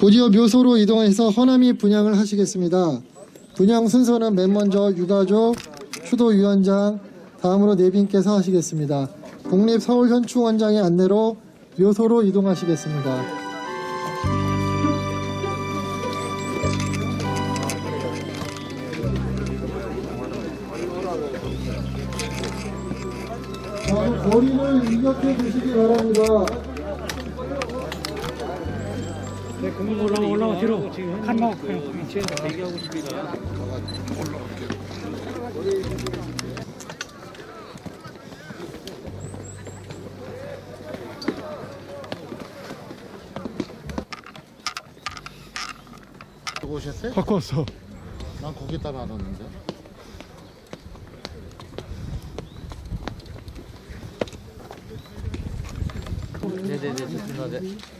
곧이어 묘소로 이동해서 허남이 분양을 하시겠습니다. 분양 순서는 맨 먼저 유가족, 추도위원장, 다음으로 내빈께서 하시겠습니다. 국립서울현충원장의 안내로 묘소로 이동하시겠습니다. 자, 거리를 인력해 주시기 바랍니다. 올라가 올라가 뒤로 칸막 위치에서 대기하고 있습니다. 갖고 오셨어요? 갖고 왔어. 난 거기다 놔뒀는데. 네네네 좋습니다. 네.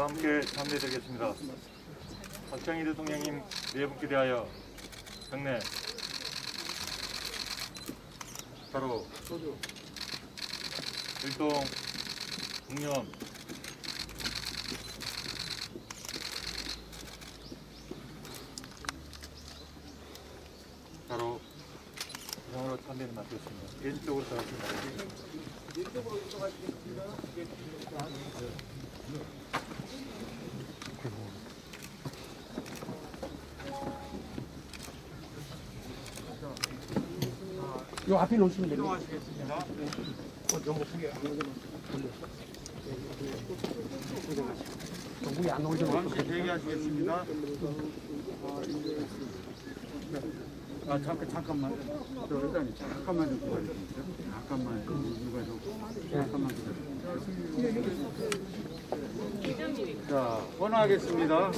함께 참배드리겠습니다. 박정희 대통령님 네 분께 대하여 경례 바로 일동 국념 바로 이상으로 참배를 마쳤습니다. 왼쪽으로 들어가겠습니다. 요 앞에 놓으시면 됩니다. 위에 안 올려 잠시 대기하시겠습니다. 아 잠깐 잠깐만 저 일단 잠깐만 좀 기다려 주세요. 잠깐만 누가 좀 잠깐만 기다려 주세요. 자 번호하겠습니다.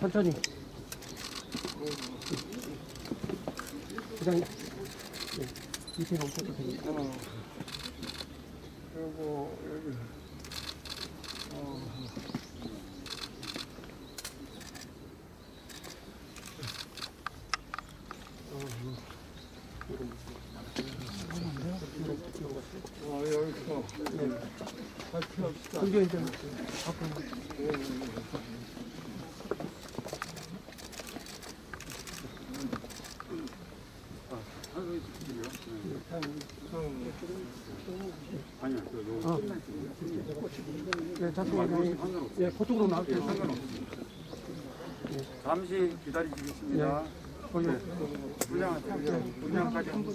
천천히. 그냥 네. 밑에 놓으셔도 됩니다. 그리고 여기 어 여기서 발표 합시다. 그게 이제 아니 네, 잠깐만요. 예, 그쪽으로 나올게요. 잠시 기다리시겠습니다. 네. 분량 분량까지 한번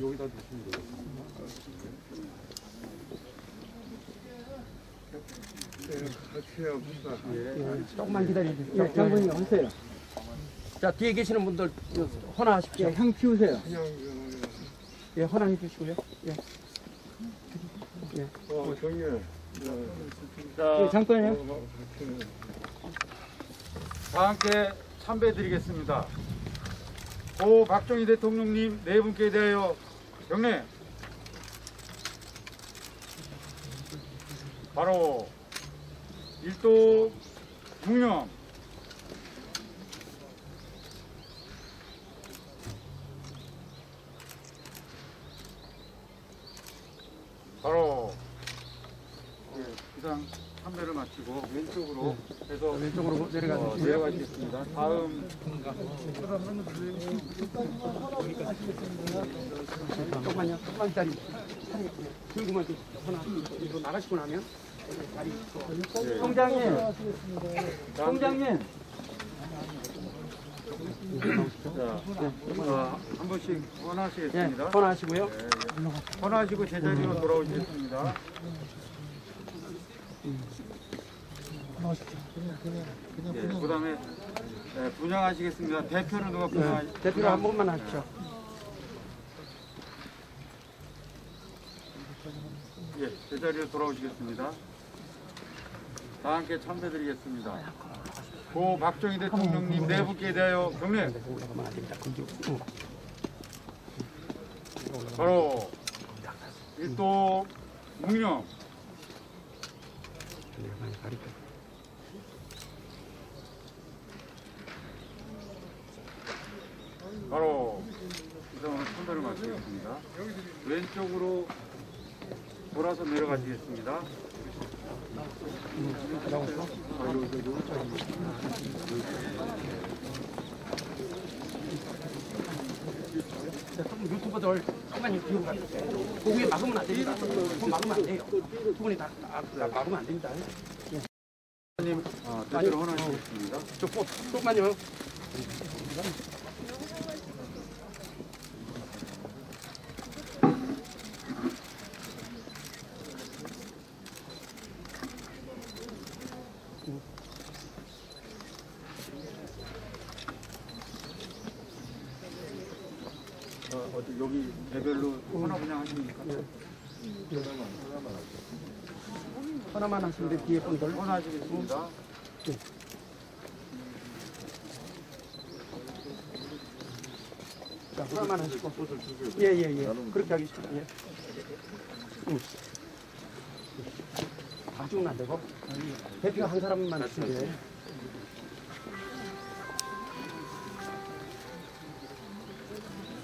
여기다 두시면 돼요. 예, 조금만 기다려주세요. 예, 장군님 오세요. 자, 뒤에 계시는 분들 헌화하십시오. 예, 향 피우세요. 예, 헌화해 주시고요. 예. 어, 정리. 예, 잠깐요. 다 함께 참배 드리겠습니다. 고 박정희 대통령님 네 분께 대하여 경례. 바로 일도 국령 바로 예, 기상 마치고 왼쪽으로 해서 왼쪽으로 내려가 어, 주시고요. 내려가겠습니다. 다음 조금만요. 조금만 기다리세요. 들고만 좀 하나 이거 나가시고 나면 다리 총장님 총장님 자, 어, 한 번씩 예 원하시겠습니다. 전화하시고요 원하시고 제자리로 돌아오시겠습니다. 그냥 그냥 그냥 예, 그냥 그다음에 예, 분양하시겠습니다. 대표는 누가 분양? 네, 대표로 한 번만 하십시오. 예, 제자리로 돌아오시겠습니다. 다 함께 참배드리겠습니다. 고 박정희 대통령님 네 분께 대하여 경례. 바로 일도 묵념 많이 가리켜. 바로 이상으로 참배를 마치겠습니다. 왼쪽으로 돌아서 내려가시겠습니다. 자, 그럼 유튜버들 조금만 뒤로 가주세요. 그 위에 막으면 안 됩니다. 그거 막으면 안 돼요. 두 분이 다, 다, 다 막으면 안 됩니다. 님 어, 대표로 헌화하시겠습니다. 저 꼭, 조금만요. 어, 어디 여기 개별로 헌화 분양하십니까? 하나만 하시는데 뒤에 분들. 헌화하시겠습니다. 자, 하나만 하시고. 예, 예, 예. 그렇게 하겠습니다. 예. 응. 가죽은 안 되고. 대표 한 사람만 쓰게.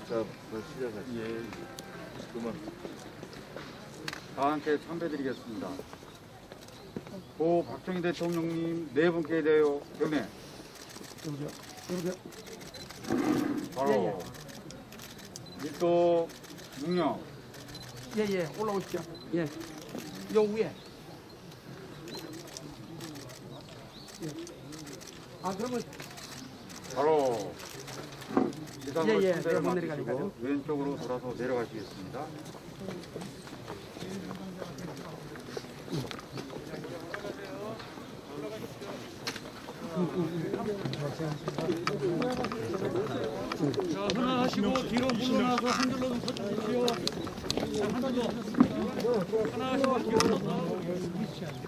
자, 시작하시. 예. 그만. 다 함께 참배드리겠습니다. 고 박정희 대통령님 네 분께 대하여 경례. 여기요. 여기요. 바로 묵념 예, 예. 올라오십시오. 예. 요 위에. 예. 아, 그러면 바로 이상으로 예, 예. 내가 못 내려가니까요. 왼쪽으로 돌아서 내려가시겠습니다.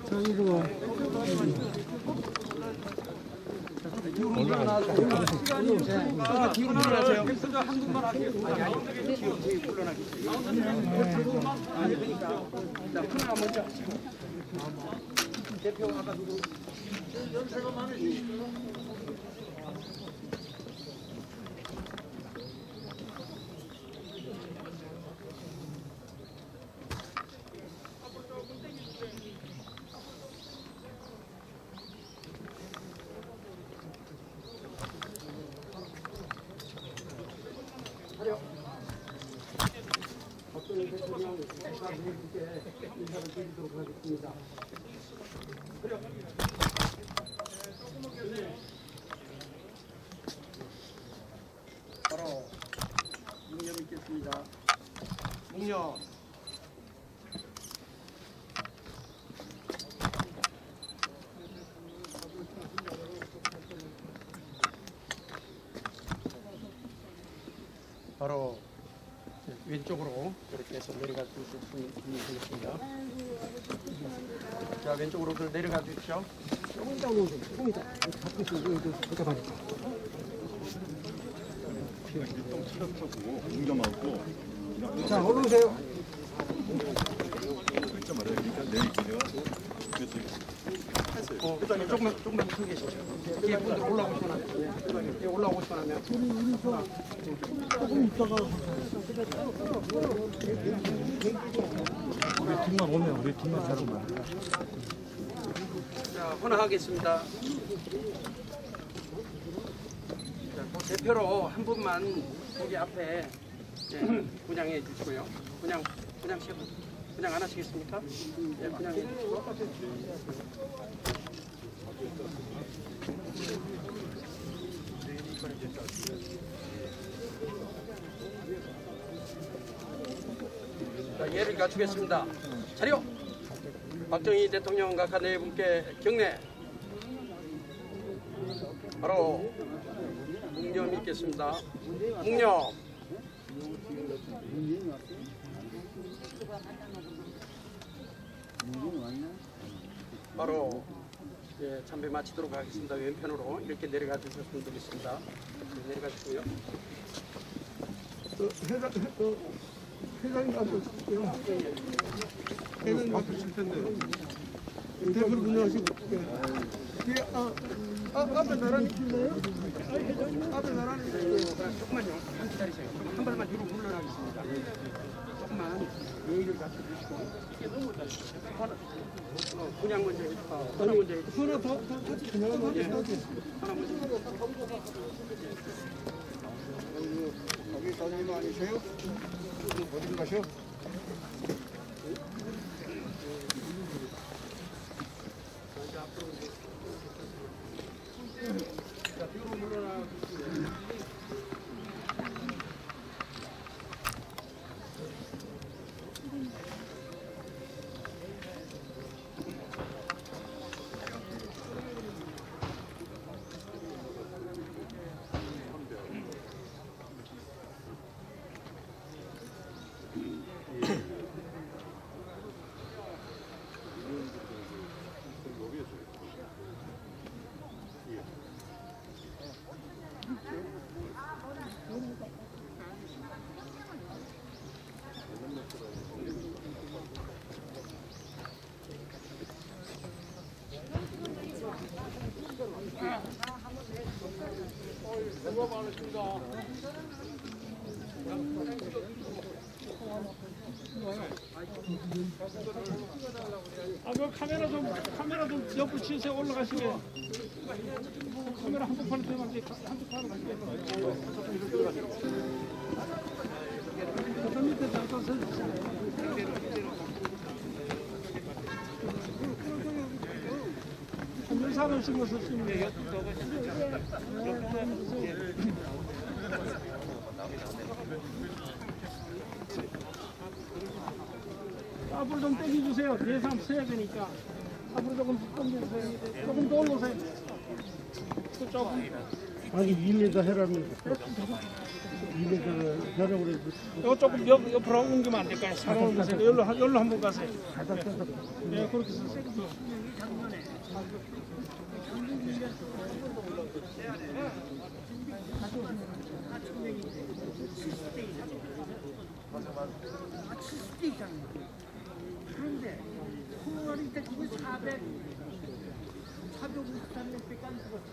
자 이거 아, 뒤로 물러나세요. 한 분만 하세요. 아니, 아니. 뒤로, 뒤로 물러나겠어요. 아니, 그러니까. 자, 하나 먼저 하시고. 대표 아까 누구? 박근혜 대통령 인사를 드리도록 하겠습니다. 바로 묵념 있겠습니다. 묵념. 바로 왼쪽으로 이렇게 해서 내려가 주시면 되겠습니다. 자, 왼쪽으로 내려가 주십시오. 조금 더 오세요. 조금 있으면 이거 이거 가니까. 자, 올라오세요. 어, 조금만, 조금만 서 계시죠. 뒤에 분들 올라오시면 안 돼요. 예, 올라오시면 안 돼요. 자, 헌화하겠습니다. 자, 그 대표로 한 분만 여기 앞에 예, 분양해 주시고요. 분양, 분양 시 분양 안 하시겠습니까? 예, 분양해 주시고. 자, 예를 갖추겠습니다. 자료! 박정희 대통령 각하 네 분께 경례. 바로 묵념이 있겠습니다. 묵념. 바로 예, 참배 마치도록 하겠습니다. 왼편으로 이렇게 내려가 주셨으면 되겠습니다. 네, 내려가 주시고요. 회장, 어, 회장님 앞에 있을게요. 회장님 있을 텐데. 대표를 분양하시고. 예. 뒤에, 아, 아, 앞에 나란히 있나요? 앞에 나란히? 조금만요. 기다리세요. 한 발만 뒤로 물러나겠습니다. 조금만 예의를 갖춰 주시고. 이게 너무 하나, 어, 그냥 먼저 해. 어, 하나 먼저 해. 하나 더, 더, 같이 그냥 하나 더. 하나 먼저 해. 여기 사장님 아니세요? 어디 가셔? 아, 그 카메라 좀 카메라 좀 옆으로 치세요 올라가시게. 카메라 한복판에 대면 이제 한복판으로 가시게. 저 밑에 잠깐 서주세요. 한 사람 신고 쓰시면 돼요. 앞으로 좀. 뒤에 사람 서야 되니까. 앞으로 조금 당겨주세요. 조금 더 올라오세요. 또 조금. 아니, 2m 해라는 2m를 하라고 그래도 이거 조금 옆, 옆으로 옮기면 안 될까요? 사람을 보세요. 여기로, 한- 여기로 한번 가세요. 네, 그렇게 쓰세요. 그런데 콩알이 때 그거 400, 453명밖에 안 죽었어.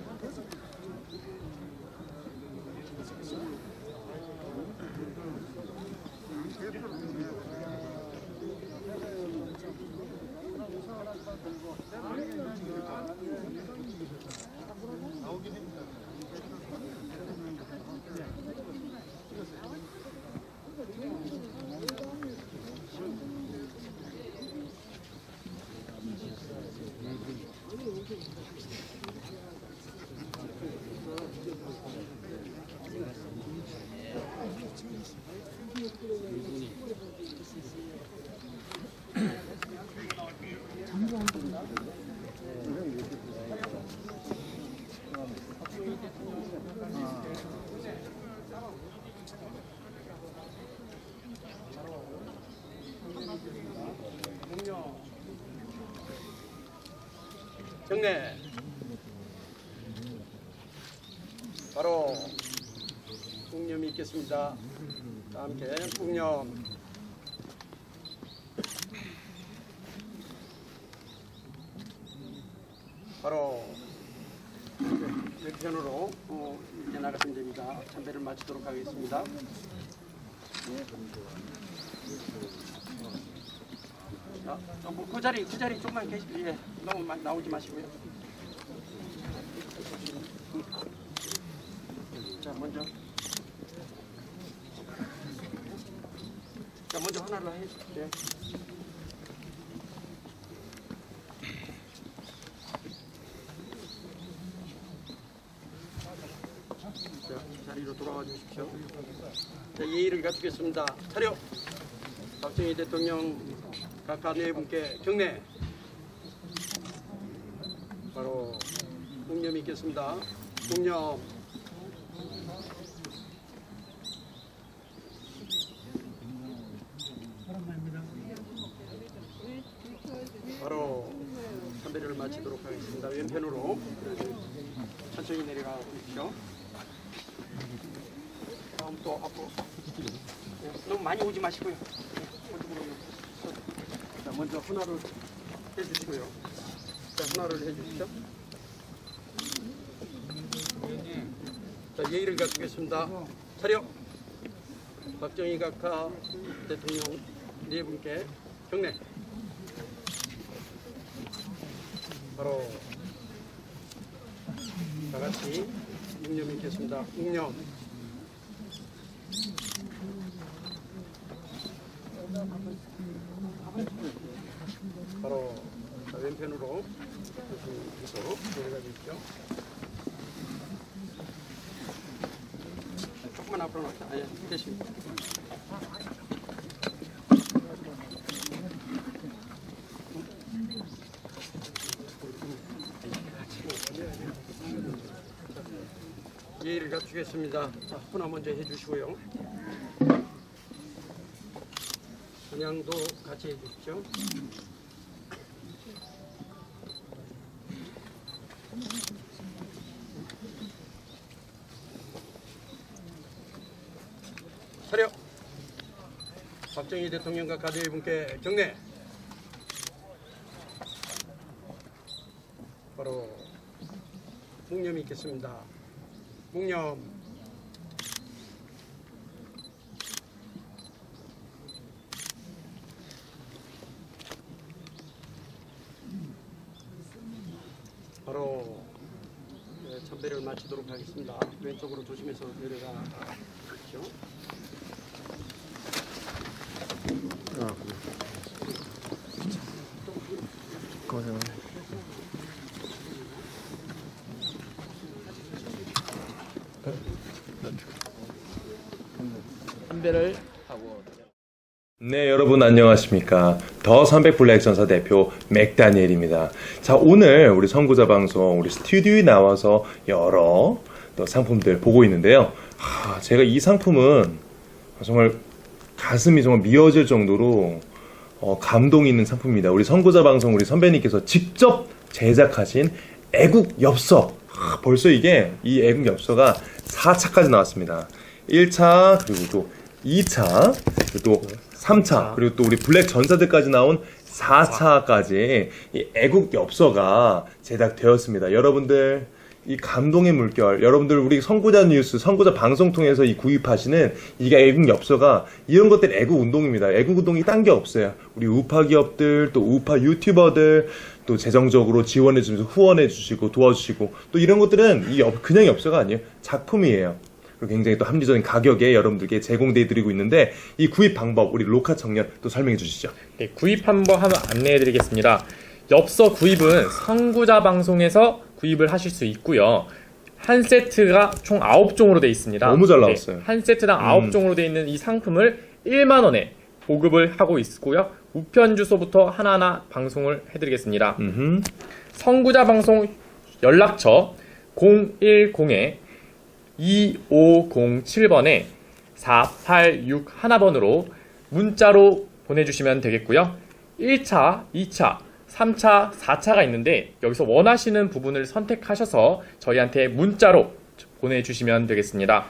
경례. 바로 묵념이 있겠습니다. 다 함께 묵념. 바로 왼편으로 어, 이렇게 나가시면 됩니다. 참배를 마치도록 하겠습니다. 자, 어, 뭐 그 자리 그 자리 좀만 계시 예, 너무 많이 나오지 마시고요. 자 먼저 자 먼저 하나로 해. 예. 자 자리로 돌아와 주십시오. 자, 예의를 갖추겠습니다. 차려. 박정희 대통령 각하 네 분께 경례. 바로 묵념이 있겠습니다. 묵념. 바로 참배를 마치도록 하겠습니다. 왼편으로 천천히 내려가 보십시오. 다음 또 앞으로 네, 너무 많이 오지 마시고요. 먼저 하나를 해주시고요. 자, 하나를 해주시죠. 자, 예의를 갖추겠습니다. 차려. 박정희 각하 대통령 네 분께 경례. 바로 다 같이 묵념 있겠습니다. 묵념. 바로 자, 왼편으로 계속 내려가 주십시오. 조금만 앞으로 나오세요. 아니, 대신. 예의를 갖추겠습니다. 자, 훈화 먼저 해주시고요. 찬양도 같이 해주십시오. 박정희 대통령과 가족의 분께 경례. 바로 묵념이 있겠습니다. 묵념. 바로 네, 참배를 마치도록 하겠습니다. 왼쪽으로 조심해서 내려가 주십시오. 네, 여러분 안녕하십니까. 더 300블랙 전사 대표 맥다니엘입니다. 자, 오늘 우리 선구자 방송, 우리 스튜디오에 나와서 여러 또 상품들 보고 있는데요. 하, 제가 이 상품은 정말 가슴이 정말 미어질 정도로 어, 감동 있는 상품입니다. 우리 선구자 방송 우리 선배님께서 직접 제작하신 애국 엽서. 하, 벌써 이게 이 애국 엽서가 4차까지 나왔습니다. 1차 그리고 또 2차 그리고 또 3차 그리고 또 우리 블랙 전사들까지 나온 4차까지 이 애국 엽서가 제작되었습니다. 여러분들 이 감동의 물결, 여러분들 우리 선구자 뉴스, 선구자 방송 통해서 이 구입하시는 이게 애국 엽서가 이런 것들 애국 운동입니다. 애국 운동이 딴 게 없어요. 우리 우파 기업들, 또 우파 유튜버들, 또 재정적으로 지원해 주면서 후원해 주시고 도와주시고 또 이런 것들은 이 엽- 그냥 엽서가 아니에요. 작품이에요. 그리고 굉장히 또 합리적인 가격에 여러분들께 제공돼 드리고 있는데 이 구입 방법 우리 로카 청년 또 설명해 주시죠. 네, 구입 한번 한번 안내해 드리겠습니다. 엽서 구입은 선구자 방송에서 구입을 하실 수 있고요. 한 세트가 총 9종으로 되어 있습니다. 너무 잘 나왔어요. 네, 한 세트당 음. 9종으로 되어 있는 이 상품을 1만 원에 보급을 하고 있고요. 우편 주소부터 하나하나 방송을 해 드리겠습니다. 음흠. 선구자 방송 연락처 010에 2507번에 4861번으로 문자로 보내주시면 되겠고요. 1차, 2차, 3차, 4차가 있는데 여기서 원하시는 부분을 선택하셔서 저희한테 문자로 보내주시면 되겠습니다.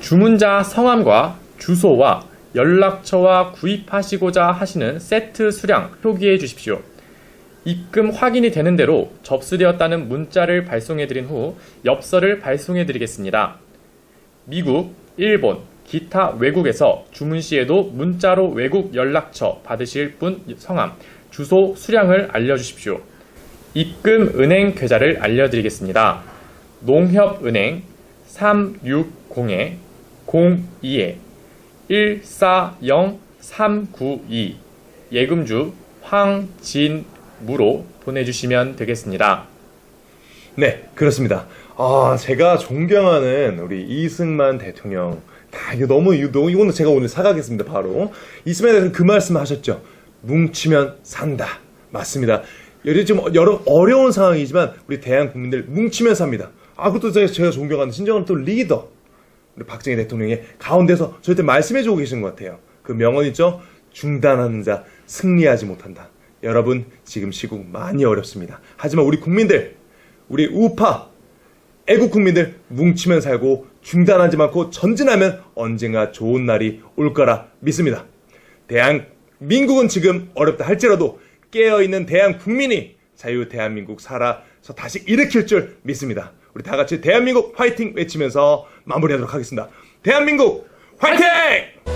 주문자 성함과 주소와 연락처와 구입하시고자 하시는 세트 수량 표기해 주십시오. 입금 확인이 되는 대로 접수되었다는 문자를 발송해 드린 후 엽서를 발송해 드리겠습니다. 미국, 일본, 기타 외국에서 주문 시에도 문자로 외국 연락처 받으실 분 성함, 주소, 수량을 알려주십시오. 입금 은행 계좌를 알려드리겠습니다. 농협은행 360에 02에 140392 예금주 황진무로 보내주시면 되겠습니다. 네, 그렇습니다. 아, 제가 존경하는 우리 이승만 대통령. 다 이거 너무, 이거 이거는 제가 오늘 사가겠습니다, 바로. 이승만 대통령 그 말씀 하셨죠. 뭉치면 산다. 맞습니다. 여러 지금 여러 어려운 상황이지만 우리 대한 국민들 뭉치면서 합니다. 아, 그것도 제가, 제가 존경하는 진정한 또 리더. 우리 박정희 대통령의 가운데서 저한테 말씀해주고 계신 것 같아요. 그 명언 있죠? 중단하는 자 승리하지 못한다. 여러분 지금 시국 많이 어렵습니다. 하지만 우리 국민들, 우리 우파, 애국 국민들 뭉치면 살고 중단하지 않고 전진하면 언젠가 좋은 날이 올 거라 믿습니다. 대한 민국은 지금 어렵다 할지라도 깨어있는 대한 국민이 자유 대한민국 살아서 다시 일으킬 줄 믿습니다. 우리 다 같이 대한민국 화이팅 외치면서 마무리하도록 하겠습니다. 대한민국 화이팅!